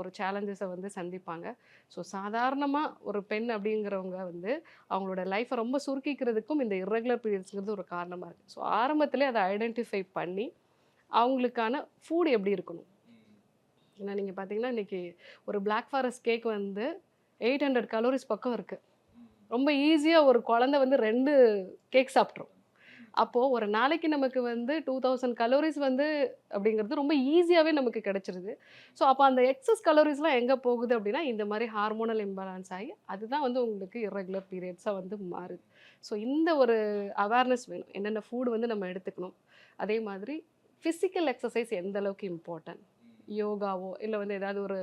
ஒரு சேலஞ்சஸை வந்து சந்திப்பாங்க. ஸோ சாதாரணமாக ஒரு பெண் அப்படிங்கிறவங்க வந்து அவங்களோட லைஃப்பை ரொம்ப சுருக்கிக்கிறதுக்கும் இந்த இர்ரெகுலர் பீரியட்ஸுங்கிறது ஒரு காரணமாக இருக்குது ஸோ ஆரம்பத்திலே அதை ஐடென்டிஃபை பண்ணி அவங்களுக்கான ஃபுட் எப்படி இருக்கணும்? ஏன்னா நீங்கள் பார்த்தீங்கன்னா இன்றைக்கி ஒரு பிளாக் ஃபாரஸ்ட் கேக் வந்து எயிட் ஹண்ட்ரட் கலோரிஸ் பக்கம் இருக்குது ரொம்ப ஈஸியாக ஒரு குழந்தை வந்து ரெண்டு கேக் சாப்பிட்ரும் அப்போது ஒரு நாளைக்கு நமக்கு வந்து டூ தௌசண்ட் கலோரிஸ் வந்து அப்படிங்கிறது ரொம்ப ஈஸியாகவே நமக்கு கிடச்சிருது. ஸோ அப்போ அந்த எக்ஸஸ் கலோரிஸ்லாம் எங்கே போகுது அப்படின்னா இந்த மாதிரி ஹார்மோனல் இம்பேலன்ஸ் ஆகி அதுதான் வந்து உங்களுக்கு இரகுலர் பீரியட்ஸாக வந்து மாறுது. ஸோ இந்த ஒரு அவேர்னஸ் வேணும். என்னென்ன ஃபுட் வந்து நம்ம எடுத்துக்கணும். அதே மாதிரி ஃபிசிக்கல் எக்ஸசைஸ் எந்த அளவுக்கு இம்பார்ட்டன்ட் யோகாவோ இல்லை வந்து ஏதாவது ஒரு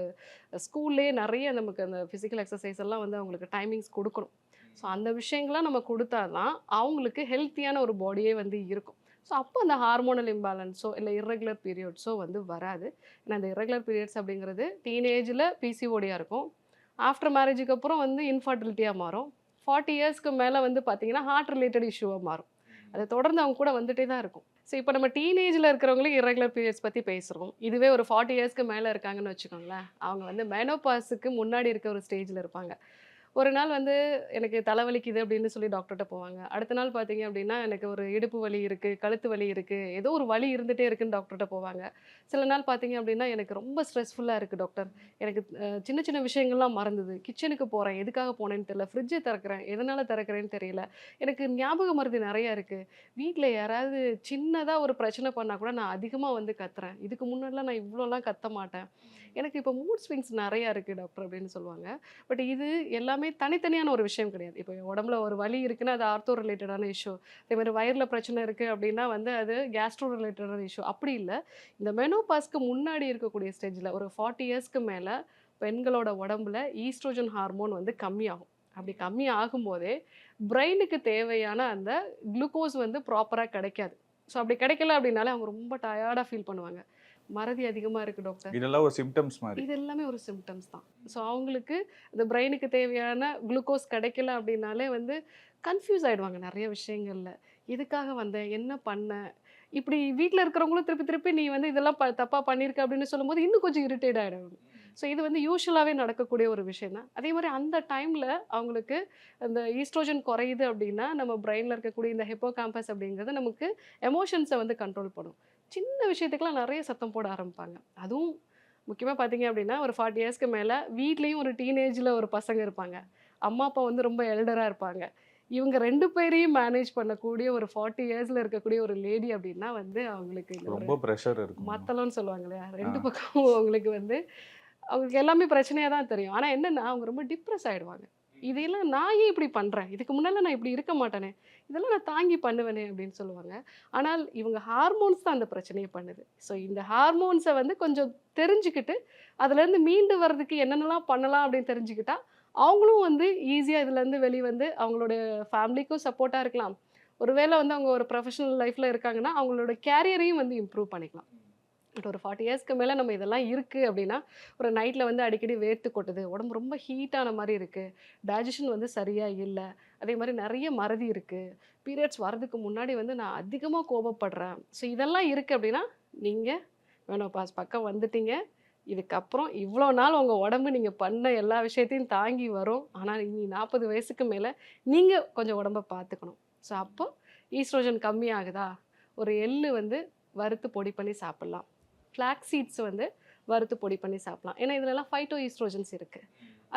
ஸ்கூல்லேயே நிறைய நமக்கு அந்த ஃபிசிக்கல் எக்ஸசைஸ் எல்லாம் வந்து அவங்களுக்கு டைமிங்ஸ் கொடுக்கணும். ஸோ அந்த விஷயங்கள்லாம் நம்ம கொடுத்தா தான் அவங்களுக்கு ஹெல்த்தியான ஒரு பாடியே வந்து இருக்கும். ஸோ அப்போ அந்த ஹார்மோனல் இம்பேலன்ஸோ இல்லை irregular பீரியட்ஸோ வந்து வராது. ஏன்னா அந்த irregular பீரியட்ஸ் அப்படிங்கிறது டீனேஜில் பிசிஓடியாக இருக்கும். ஆஃப்டர் மேரேஜுக்கு அப்புறம் வந்து இன்ஃபர்டிலிட்டியாக மாறும். ஃபார்ட்டி இயர்ஸ்க்கு மேலே வந்து பார்த்தீங்கன்னா ஹார்ட் ரிலேட்டட் இஷ்யூவாக மாறும். அது தொடர்ந்து அவங்க கூட வந்துட்டே தான் இருக்கும். ஸோ இப்போ நம்ம டீனேஜில் இருக்கிறவங்களே irregular பீரியட்ஸ் பற்றி பேசுகிறோம் இதுவே ஒரு ஃபார்ட்டி இயர்ஸ்க்கு மேலே இருக்காங்கன்னு வச்சுக்கோங்களேன். அவங்க வந்து மெனோபாஸுக்கு முன்னாடி இருக்க ஒரு ஸ்டேஜில் இருப்பாங்க. ஒரு நாள் வந்து எனக்கு தலைவலிக்குது அப்படின்னு சொல்லி டாக்டர்கிட்ட போவாங்க. அடுத்த நாள் பார்த்தீங்க அப்படின்னா எனக்கு ஒரு இடுப்பு வலி இருக்குது கழுத்து வலி இருக்குது ஏதோ ஒரு வலி இருந்துகிட்டே இருக்குன்னு டாக்டர்கிட்ட போவாங்க. சில நாள் பார்த்தீங்க அப்படின்னா எனக்கு ரொம்ப ஸ்ட்ரெஸ்ஃபுல்லாக இருக்குது டாக்டர் எனக்கு சின்ன சின்ன விஷயங்கள்லாம் மறந்துது. கிச்சனுக்கு போகிறேன் எதுக்காக போனேன்னு தெரியல. ஃப்ரிட்ஜை திறக்கிறேன் எதனால் திறக்கிறேன்னு தெரியல. எனக்கு ஞாபக மருதி நிறையா இருக்குது வீட்டில் யாராவது சின்னதாக ஒரு பிரச்சனை பண்ணால் கூட நான் அதிகமாக வந்து கத்துறேன். இதுக்கு முன்னாடிலாம் நான் இவ்வளோலாம் கத்த மாட்டேன். எனக்கு இப்போ மூட் ஸ்விங்ஸ் நிறையா இருக்குது டாக்டர் அப்படின்னு சொல்லுவாங்க. பட் இது எல்லாமே தனித்தனியான ஒரு விஷயம் கிடையாது. இப்போ உடம்புல ஒரு வலி இருக்குன்னா அது ஆர்த்தோ ரிலேட்டடான இஷ்யூ. அதே மாதிரி வயரில் பிரச்சனை இருக்குது அப்படின்னா வந்து அது கேஸ்ட்ரோ ரிலேட்டடான இஷ்யூ. அப்படி இல்லை. இந்த மெனோபாஸ்க்கு முன்னாடி இருக்கக்கூடிய ஸ்டேஜில் ஒரு ஃபார்ட்டி இயர்ஸ்க்கு மேலே பெண்களோட உடம்புல ஈஸ்ட்ரோஜன் ஹார்மோன் வந்து கம்மியாகும். அப்படி கம்மி ஆகும்போதே பிரெயினுக்கு தேவையான அந்த குளுக்கோஸ் வந்து ப்ராப்பராக கிடைக்காது. ஸோ அப்படி கிடைக்கல அப்படின்னாலே அவங்க ரொம்ப டயர்டாக ஃபீல் பண்ணுவாங்க. மறதி அதிகமாக இருக்குது டாக்டர் இதெல்லாம் ஒரு சிம்டம்ஸ் மாதிரி. இது எல்லாமே ஒரு சிம்டம்ஸ் தான். ஸோ அவங்களுக்கு இந்த பிரெயினுக்கு தேவையான குளுக்கோஸ் கிடைக்கல அப்படின்னாலே வந்து கன்ஃபியூஸ் ஆயிடுவாங்க நிறைய விஷயங்கள்ல. எதுக்காக வந்தேன் என்ன பண்ணேன் இப்படி வீட்டில் இருக்கிறவங்களும் திருப்பி திருப்பி நீ வந்து இதெல்லாம் ப தப்பாக பண்ணியிருக்க அப்படின்னு சொல்லும்போது இன்னும் கொஞ்சம் இரிட்டேட் ஆகிடுவாங்க ஸோ இது வந்து யூஸ்வலாகவே நடக்கக்கூடிய ஒரு விஷயம் தான். அதே மாதிரி அந்த டைமில் அவங்களுக்கு அந்த ஈஸ்ட்ரோஜன் குறையுது அப்படின்னா நம்ம பிரெயினில் இருக்கக்கூடிய இந்த ஹெப்போ கேம்பஸ் அப்படிங்கிறது நமக்கு எமோஷன்ஸை வந்து கண்ட்ரோல் பண்ணும். சின்ன விஷயத்துக்கெல்லாம் நிறைய சத்தம் போட ஆரம்பிப்பாங்க. அதுவும் முக்கியமாக பார்த்தீங்க அப்படின்னா ஒரு ஃபார்ட்டி இயர்ஸ்க்கு மேலே வீட்லேயும் ஒரு டீனேஜில் ஒரு பசங்க இருப்பாங்க. அம்மா அப்பா வந்து ரொம்ப எல்டராக இருப்பாங்க. இவங்க ரெண்டு பேரையும் மேனேஜ் பண்ணக்கூடிய ஒரு ஃபார்ட்டி இயர்ஸில் இருக்கக்கூடிய ஒரு லேடி அப்படின்னா வந்து அவங்களுக்கு ரொம்ப ப்ரெஷர் இருக்கும் மத்தளம்னு சொல்லுவாங்க இல்லையா? ரெண்டு. பக்கமும் அவங்களுக்கு வந்து அவங்களுக்கு எல்லாமே பிரச்சனையாக தான் தெரியும். ஆனால் என்னென்னா அவங்க ரொம்ப டிப்ரெஸ் ஆகிடுவாங்க இதையெல்லாம் நான் ஏன் இப்படி பண்ணுறேன் இதுக்கு முன்னால் நான் இப்படி இருக்க மாட்டேனே. இதெல்லாம் நான் தாங்கி பண்ணுவேனே அப்படின்னு சொல்லுவாங்க. ஆனால் இவங்க ஹார்மோன்ஸ் தான் அந்த பிரச்சனையை பண்ணுது. ஸோ இந்த ஹார்மோன்ஸை வந்து கொஞ்சம் தெரிஞ்சுக்கிட்டு அதுலேருந்து மீண்டு வர்றதுக்கு என்னென்னலாம் பண்ணலாம் அப்படின்னு தெரிஞ்சுக்கிட்டா அவங்களும் வந்து ஈஸியாக இதுலேருந்து வெளியே வந்து அவங்களோட ஃபேமிலிக்கும் சப்போர்ட்டாக இருக்கலாம். ஒருவேளை வந்து அவங்க ஒரு ப்ரொஃபஷனல் லைஃப்பில் இருக்காங்கன்னா அவங்களோட கேரியரையும் வந்து இம்ப்ரூவ் பண்ணிக்கலாம். பட் ஒரு ஃபார்ட்டி இயர்ஸ்க்கு மேலே நம்ம இதெல்லாம் இருக்குது அப்படின்னா ஒரு நைட்டில் வந்து அடிக்கடி வேர்த்து கொட்டுது. உடம்பு ரொம்ப ஹீட்டான மாதிரி இருக்குது டைஜஷன் வந்து சரியாக இல்லை. அதே மாதிரி நிறைய மறதி இருக்குது பீரியட்ஸ் வர்றதுக்கு முன்னாடி வந்து நான் அதிகமாக கோபப்படுறேன். ஸோ இதெல்லாம் இருக்குது அப்படின்னா நீங்கள் வேணும் பாஸ் பக்கம் வந்துட்டீங்க. இதுக்கப்புறம் இவ்வளோ நாள் உங்கள் உடம்பு நீங்கள் பண்ண எல்லா விஷயத்தையும் தாங்கி வரும். ஆனால் இனி நாற்பது வயசுக்கு மேலே நீங்கள் கொஞ்சம் உடம்ப பார்த்துக்கணும் ஸோ அப்போ ஈஸ்ட்ரோஜன் கம்மியாகுதா? ஒரு எள்ளு வந்து வறுத்து பொடி பண்ணி சாப்பிட்லாம். ஃப்ளாக் சீட்ஸ் வந்து வறுத்து பொடி பண்ணி சாப்பிடலாம். ஏன்னா இதுலலாம் ஃபைட்டோ ஈஸ்ட்ரோஜன்ஸ் இருக்குது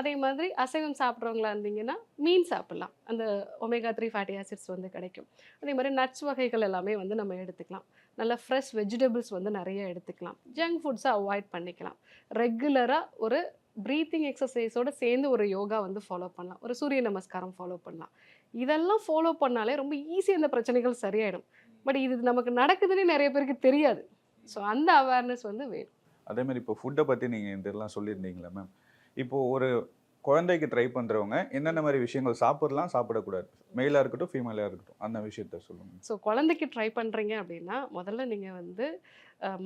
அதே மாதிரி அசைவம் சாப்பிட்றவங்களா இருந்தீங்கன்னா மீன் சாப்பிட்லாம். அந்த ஒமேகா த்ரீ ஃபேட்டி ஆசிட்ஸ் வந்து கிடைக்கும். அதே மாதிரி நட்ஸ் வகைகள் எல்லாமே வந்து நம்ம எடுத்துக்கலாம். நல்ல ஃப்ரெஷ் வெஜிடபிள்ஸ் வந்து நிறைய எடுத்துக்கலாம். ஜங்க் ஃபுட்ஸை அவாய்ட் பண்ணிக்கலாம். ரெகுலராக ஒரு ப்ரீத்திங் எக்ஸசைஸோட சேர்ந்து ஒரு யோகா வந்து ஃபாலோ பண்ணலாம். ஒரு சூரிய நமஸ்காரம் ஃபாலோ பண்ணலாம். இதெல்லாம் ஃபாலோ பண்ணாலே ரொம்ப ஈஸியாக இந்த பிரச்சனைகள் சரியாயிடும். பட் இது நமக்கு நடக்குதுன்னு நிறைய பேருக்கு தெரியாது. ஸோ அந்த அவேர்னஸ் வந்து வேணும். அதே மாதிரி இப்போ ஃபுட்டை பற்றி நீங்கள் இதெல்லாம் சொல்லியிருந்தீங்களா மேம் இப்போ ஒரு குழந்தைக்கு ட்ரை பண்ணுறவங்க என்னென்ன மாதிரி விஷயங்கள் சாப்பிடலாம் சாப்பிடக்கூடாது? மெயிலாக இருக்கட்டும் ஃபீமேலாக இருக்கட்டும் அந்த விஷயத்த சொல்லுங்கள் ஸோ குழந்தைக்கு ட்ரை பண்ணுறீங்க அப்படின்னா முதல்ல நீங்கள் வந்து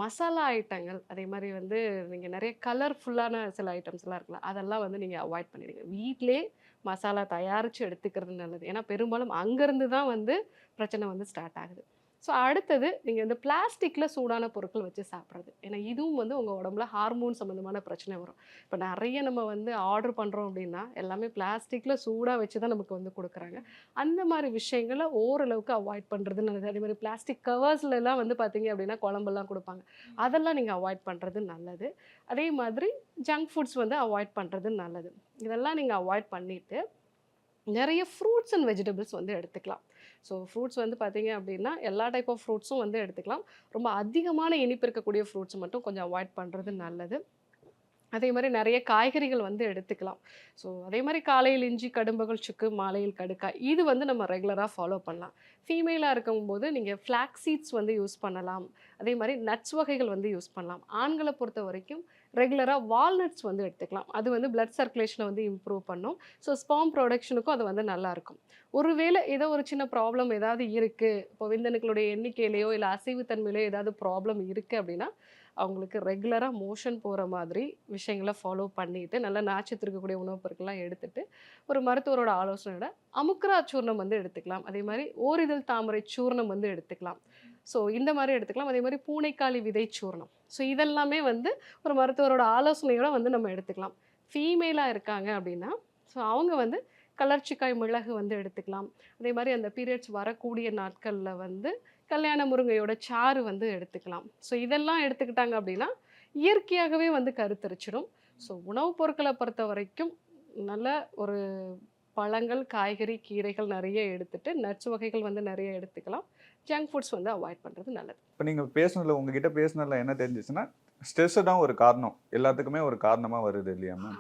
மசாலா ஐட்டங்கள் அதே மாதிரி வந்து நீங்கள் நிறைய கலர்ஃபுல்லான சில ஐட்டம்ஸ்லாம் இருக்குல்ல அதெல்லாம் வந்து நீங்கள் அவாய்ட் பண்ணிடுங்க. வீட்டிலே மசாலா தயாரித்து எடுத்துக்கிறது நல்லது. ஏன்னா பெரும்பாலும் அங்கேருந்து தான் வந்து பிரச்சனை வந்து ஸ்டார்ட் ஆகுது. ஸோ அடுத்தது நீங்கள் இந்த பிளாஸ்டிக்கில் சூடான பொருட்கள் வச்சு சாப்பிட்றது. ஏன்னா இதுவும் வந்து உங்கள் உடம்புல ஹார்மோன் சம்மந்தமான பிரச்சனை வரும். இப்போ நிறைய நம்ம வந்து ஆர்டர் பண்ணுறோம் அப்படின்னா எல்லாமே பிளாஸ்டிக்கில் சூடாக வச்சு தான் நமக்கு வந்து கொடுக்குறாங்க. அந்த மாதிரி விஷயங்களை ஓரளவுக்கு அவாய்ட் பண்ணுறது நல்லது அதே மாதிரி பிளாஸ்டிக் கவர்ஸ்லலாம் வந்து பார்த்தீங்க அப்படின்னா குழம்பெல்லாம் கொடுப்பாங்க. அதெல்லாம் நீங்கள் அவாய்ட் பண்ணுறது நல்லது. அதே மாதிரி ஜங்க் ஃபுட்ஸ் வந்து அவாய்ட் பண்ணுறது நல்லது. இதெல்லாம் நீங்கள் அவாய்ட் பண்ணிவிட்டு நிறைய ஃப்ரூட்ஸ் அண்ட் வெஜிடபிள்ஸ் வந்து எடுத்துக்கலாம். ஸோ ஃப்ரூட்ஸ் வந்து பார்த்தீங்க அப்படின்னா எல்லா டைப் ஆஃப் ஃப்ரூட்ஸும் வந்து எடுத்துக்கலாம். ரொம்ப அதிகமான இனிப்பு இருக்கக்கூடிய ஃப்ரூட்ஸ் மட்டும் கொஞ்சம் அவாய்ட் பண்ணுறது நல்லது. அதே மாதிரி நிறைய காய்கறிகள் வந்து எடுத்துக்கலாம். ஸோ அதே மாதிரி காலையில் இஞ்சி கடும்புகள் சுக்கு மாலையில் கடுக்காய் இது வந்து நம்ம ரெகுலராக ஃபாலோ பண்ணலாம். ஃபீமேலாக இருக்கும்போது நீங்கள் ஃப்ளாக் சீட்ஸ் வந்து யூஸ் பண்ணலாம். அதே மாதிரி நட்ஸ் வகைகள் வந்து யூஸ் பண்ணலாம். ஆண்களை பொறுத்த வரைக்கும் ரெகுலராக வால்நட்ஸ் வந்து எடுத்துக்கலாம். அது வந்து பிளட் சர்க்குலேஷனை வந்து இம்ப்ரூவ் பண்ணும். ஸோ ஸ்பாம் ப்ரொடக்ஷனுக்கும் அது வந்து நல்லாயிருக்கும் ஒருவேளை ஏதோ ஒரு சின்ன ப்ராப்ளம் ஏதாவது இருக்குது இப்போ விந்தணுக்களுடைய எண்ணிக்கையிலையோ இல்லை அசைவுத்தன்மையிலையோ ஏதாவது ப்ராப்ளம் இருக்குது அப்படின்னா அவங்களுக்கு ரெகுலராக மோஷன் போகிற மாதிரி விஷயங்களை ஃபாலோ பண்ணிட்டு நல்லா நாச்சத்து இருக்கக்கூடிய உணவுப் பொருட்கள்லாம் எடுத்துட்டு ஒரு மருத்துவரோட ஆலோசனையோட அமுக்ரா சூர்ணம் வந்து எடுத்துக்கலாம். அதே மாதிரி ஓரிதழ் தாமரை சூர்ணம் வந்து எடுத்துக்கலாம். ஸோ இந்த மாதிரி எடுத்துக்கலாம். அதே மாதிரி பூனைக்காளி விதை சூர்ணம். ஸோ இதெல்லாமே வந்து ஒரு மருத்துவரோட ஆலோசனையோட வந்து நம்ம எடுத்துக்கலாம். ஃபீமேலாக இருக்காங்க அப்படின்னா ஸோ அவங்க வந்து கலர்ச்சிக்காய் மிளகு வந்து எடுத்துக்கலாம். அதே மாதிரி அந்த பீரியட்ஸ் வரக்கூடிய நாட்களில் வந்து கல்யாண முருங்கையோட சாறு வந்து எடுத்துக்கலாம். ஸோ இதெல்லாம் எடுத்துக்கிட்டாங்க அப்படின்னா இயற்கையாகவே வந்து கருத்தரிச்சிடும். ஸோ உணவுப் பொருட்களை பொறுத்த வரைக்கும் நல்ல ஒரு பழங்கள் காய்கறி கீரைகள் நிறைய எடுத்துட்டு நட்ஸ் வகைகள் வந்து நிறைய எடுத்துக்கலாம். ஜங்க் ஃபுட்ஸ் வந்து அவாய்ட் பண்ணுறது நல்லது. இப்போ நீங்கள் பேசுனதில் உங்ககிட்ட பேசுனதில் என்ன தெரிஞ்சிச்சுன்னா ஸ்ட்ரெஸ்ஸு தான் ஒரு காரணம். எல்லாத்துக்குமே ஒரு காரணமாக வருது இல்லையா மேம்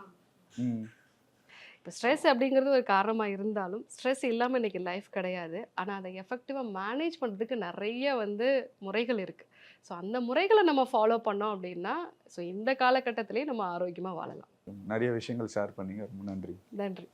இப்போ ஸ்ட்ரெஸ் அப்படிங்கிறது ஒரு காரணமாக இருந்தாலும் ஸ்ட்ரெஸ் இல்லாமல் இன்றைக்கி லைஃப் கிடையாது. ஆனால் அதை எஃபெக்டிவாக மேனேஜ் பண்ணுறதுக்கு நிறைய வந்து முறைகள் இருக்குது ஸோ அந்த முறைகளை நம்ம ஃபாலோ பண்ணோம் அப்படின்னா ஸோ இந்த காலகட்டத்திலேயே நம்ம ஆரோக்கியமாக வாழலாம். நிறைய விஷயங்கள் ஷேர் பண்ணீங்க. ரொம்ப நன்றி. நன்றி.